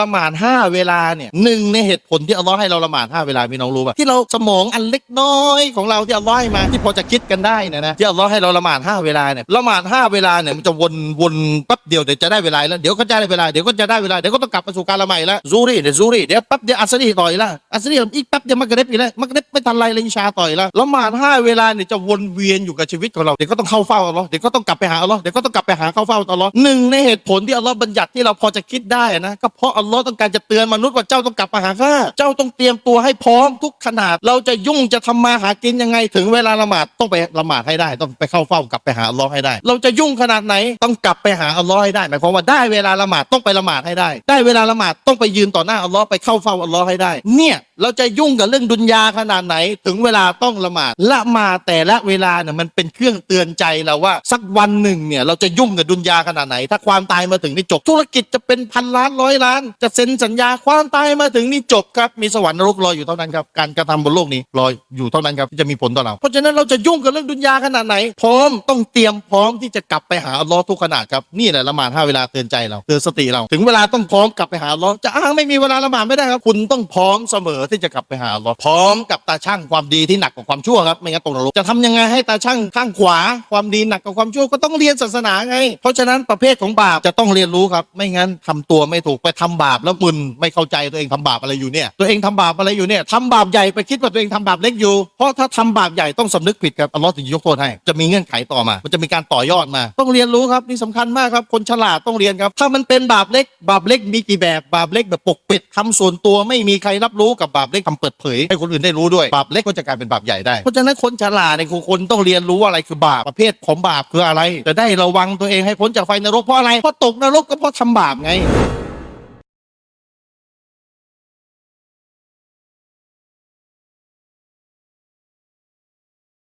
ละหมาดห้าเวลาเนี่ยหนึ่งในเหตุผลที่อัลลอฮ์ให้เราละหมาดห้าเวลาพี่น้องรู้ป่ะที่เราสมองอันเล็กน้อยของเราที่อัลลอฮ์ให้มาที่พอจะคิดกันได้นยนะที่อัลลอฮ์ให้เราละหมาดห้าเวลาเนี่ยละหมาดห้าเวลาเนี่ยมันจะวนวนแป๊บเดียวเดี๋ยวจะได้เวลาแล้วเดี๋ยวก็จะได้เวลาเดี๋ยวก็จะได้เวลาเดี๋ยวก็ต้องกลับมาสู่การละหมาดแล้วซูรีเดี๋ยวซูรีเดี๋ยวแป๊บเดียวอัสรีต่อยละอัสรีอีกแป๊บเดียวมักเร็บอีกแล้วมักเร็บไม่ทันไรเลยอิชาต่อยละละหมาดห้าเวลาเนี่ยจะวนเวียนอยู่กับชีวิตของเราเดี๋ยวก็ต้องเข้าเฝ้าอัลลอฮ์เดี๋ยวก็ต้องกลับไปหาอัลลอฮ์เดี๋ยวก็ต้องกลับไปหาเข้าเฝ้าอัลลอฮ์หนึ่งในเหตุผลที่อัลลอฮ์บัญญัติที่เราพอจะคิดได้นะก็เพราะอัลลอฮ์ต้องการจะเตือนมนุษย์ว่าเจ้าต้องกลับมาหาข้าเจ้าต้องเตรียมตัวให้พร้อมทุกขนาด เราจะยุ่งจะทำมาหากินยังไง ถึงเวลาละหมาดต้องไปละหมาดให้ได้ ต้องไปเข้าเฝ้ากลับไปหาอัลลอฮ์ให้ได้ เราจะยุ่งขนาดไหนต้องกลับไปหาอัลลอฮ์ให้ได้หมายความว่าได้เวลาละหมาดต้องไปละหมาดให้ได้ ได้เวลาละหมาดต้องไปยืนต่อหน้าอัลลอฮ์ไปเข้าเฝ้าอัลลอฮ์ให้ได้ เนี่ยเราจะยุ่งกับเรื่องดุนยาขนาดไหน ถึงเวลาต้องละหมาดละหมาดแต่ละเวลาเนี่ยมันเป็นเครื่องเตือนใจเราว่า สักวันหนึ่งเนี่ยเราจะยุ่งกับดุนยาขนาดไหน ถ้าความตายมาถึงนี่จบธุรกิจจะเป็นพันล้านร้อยล้านจะเซ็นสัญญาความตายมาถึงนี่จบครับมีสวรรค์นรกรออยู่เท่านั้นครับการกระทำบนโลกนี้รออยู่เท่านั้นครับที่จะมีผลต่อเรา เพราะฉะนั้นเราจะยุ่งกับเรื่องดุนยาขนาดไหน พร้อมต้องเตรียมพร้อมที่จะกลับไปหาอัลลอฮ์ทุกขนาดครับนี่แหละละหมาดห้าเวลาเตือนใจเราเตือนสติเรา ถึงเวลาต้องพร้อมกลับไปหาอัลลอฮ์จะอ้างไม่มีเวลาละหมาดไม่ได้ครับ คุณต้องพร้อมเสมอที่จะกลับไปหาอัลลอฮ์พร้อมกับตาช่างความดีที่หนักกว่าความชั่วครับไม่งั้นตกนรกจะทำยังไงให้ตาช่างข้างขวาความดีหนักกว่าความชั่วก็ต้องเรียนศาสนาไง เพราะฉะนั้นประเภทของบาปจะต้องเรียนรู้ครับ ไม่งั้นทำตัวไม่ถูกไปทำบาปแล้วมึนไม่เข้าใจตัวเองทำบาปอะไรอยู่เนี่ยตัวเองทำบาปอะไรอยู่เนี่ยทำบาปใหญ่ไปคิดว่าตัวเองทำบาปเล็กอยู่ เพราะถ้าทำบาปใหญ่ต้องสำนึกผิดครับอัลลอฮ์ถึงยกโทษให้จะมีเงื่อนไขต่อมา มันจะมีการต่อยอดมา ต้องเรียนรู้ครับนี่สำคัญมากครับคนฉลาดต้องเรียนครับ ถ้ามันเป็นบาปเล็ก บาปเล็กมีกี่แบบบาปเล็กแบบปกปิดทำส่วนตัวไม่มีใครรับรู้กับบาปเล็กทำเปิดเผยให้คนอื่นได้รู้ด้วยบาปเล็กก็จะกลายเป็นบาปใหญ่ได้เพราะฉะนั้นคนฉลาดในยคือคนต้องเรียนรู้ว่าอะไรคือบาปประเภทของบาปคืออะไร จะได้ระวังตัวเองให้พ้นจากไฟนรกเพราะอะไรเพราะตกนรกก็เพราะทำบาปไง